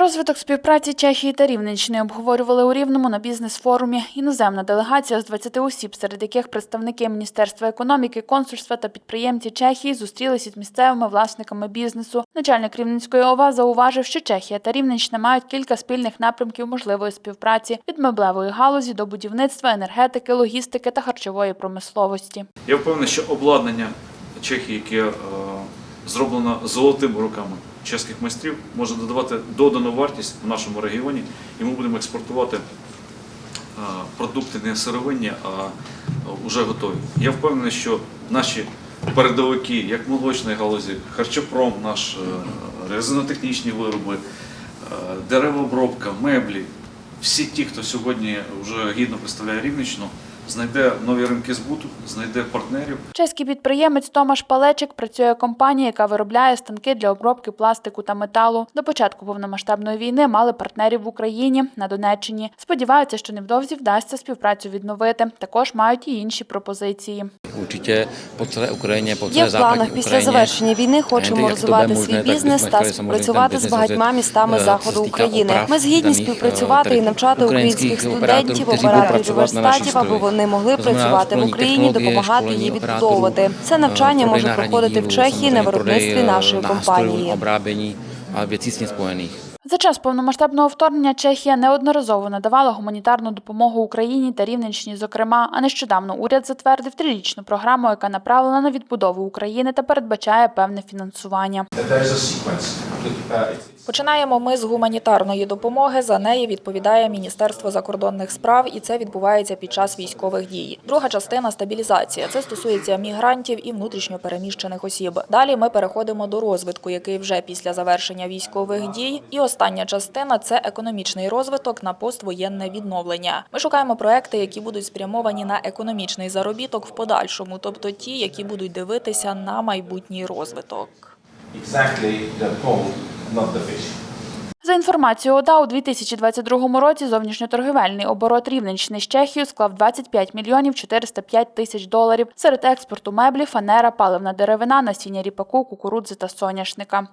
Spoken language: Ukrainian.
Розвиток співпраці Чехії та Рівненщини обговорювали у Рівному на бізнес-форумі. Іноземна делегація з 20 осіб, серед яких представники Міністерства економіки, консульства та підприємці Чехії зустрілися з місцевими власниками бізнесу. Начальник Рівненської ОВА зауважив, що Чехія та Рівненщина мають кілька спільних напрямків можливої співпраці від меблевої галузі до будівництва, енергетики, логістики та харчової промисловості. Я впевнений, що обладнання Чехії, яке е, зроблено золотими руками чеських майстрів, може додавати додану вартість в нашому регіоні, і ми будемо експортувати продукти не сировинні, а вже готові. Я впевнений, що наші передовики, як молочної галузі, харчопром, наш е, резинотехнічні вироби, е, деревообробка, меблі, всі ті, хто сьогодні вже гідно представляє Рівненщину, знайде нові ринки збуту, знайде партнерів. Чеський підприємець Томаш Палечик працює компанія, яка виробляє станки для обробки пластику та металу. До початку повномасштабної війни мали партнерів в Україні на Донеччині. Сподіваються, що невдовзі вдасться співпрацю відновити. Також мають і інші пропозиції. Po celé Ukrajině, po Є в планах після завершення війни хочемо розвивати свій бізнес та співпрацювати з багатьма містами це заходу України. Ми згідні співпрацювати е, і навчати українських студентів, операторів верстатів, аби строї. Вони могли працювати в Україні, допомагати її відбудовувати. Це е, навчання може проходити в Чехії на виробництві нашої компанії. spojených. За час повномасштабного вторгнення Чехія неодноразово надавала гуманітарну допомогу Україні та Рівненщині, зокрема. А нещодавно уряд затвердив трирічну програму, яка направлена на відбудову України та передбачає певне фінансування. Uh, Починаємо ми з гуманітарної допомоги. За неї відповідає Міністерство закордонних справ, і це відбувається під час військових дій. Друга частина стабілізація. Це стосується мігрантів і внутрішньо переміщених осіб. Далі ми переходимо до розвитку, який вже після завершення військових дій. І остання частина це економічний розвиток на поствоєнне відновлення. Ми шукаємо проекти, які будуть спрямовані на економічний заробіток в подальшому, тобто ті, які будуть дивитися на майбутній розвиток. Exactly. За інформацією ОДА, у 2022 році зовнішньоторгівельний оборот Рівненщини з Чехією склав 25 мільйонів 405 тисяч доларів. Серед експорту меблі, фанера, паливна деревина, насіння ріпаку, кукурудзи та соняшника.